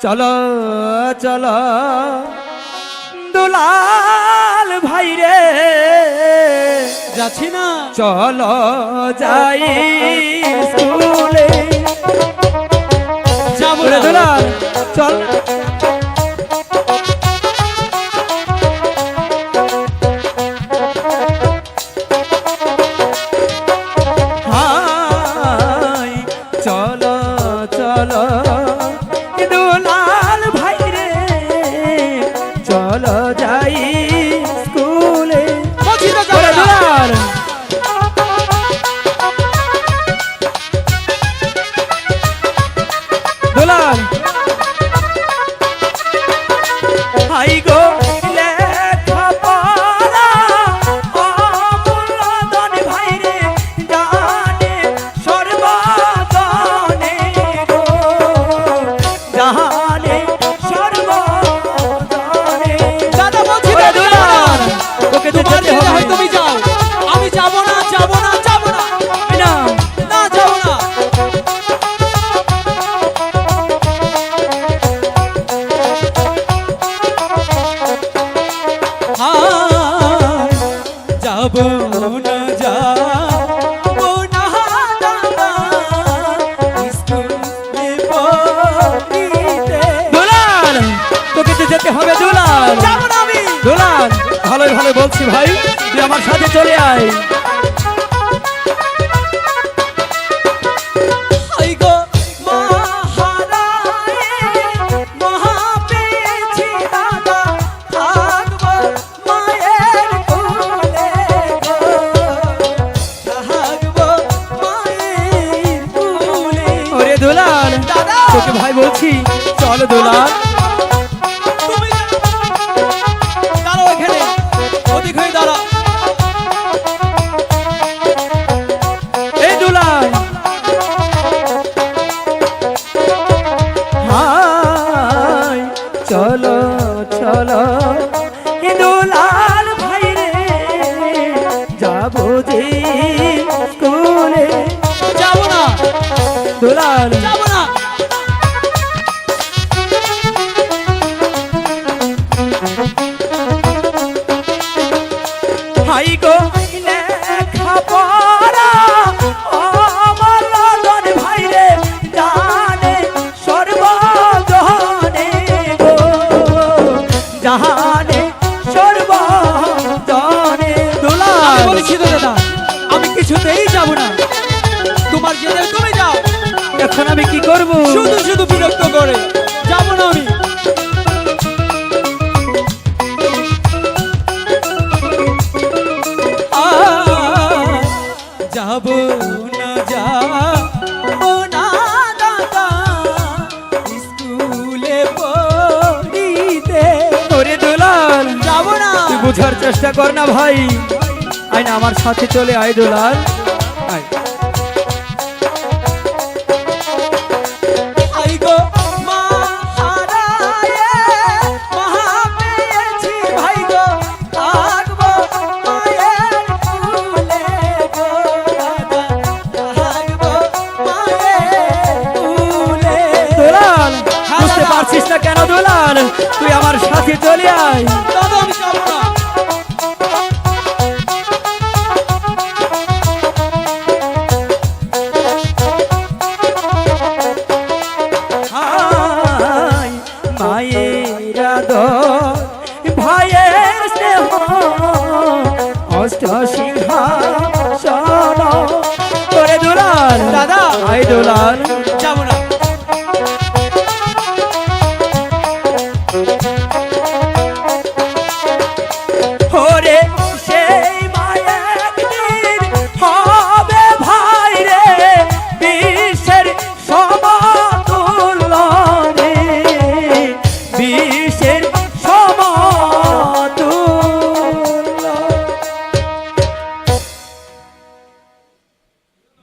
চলো চলো দুলাল ভাই রে যাচ্ছি না চলো যাই স্কুলে চলো যাই ভালো বলছি ভাই তুই আমার সাথে চলে আয়। হাই গো মহারায়ে মহা পেয়েছি চলো দুলাল ভাই রে যাব যে স্কুলে। যাব না। দুলাল। যাব না। হাই গো করব। শুধু শুধু বিরক্ত করে। যাব না আমি। যাব না যাব না দাদা। স্কুলে পড়িতে। ওরে দুলাল যাব না। তুই বোঝার চেষ্টা কর না ভাই। আয় না আমার সাথে চলে আয় দুলাল। আয়। কেন তুই আমার সাথে চলে আয়। দাদা আমি যাব না হাই ser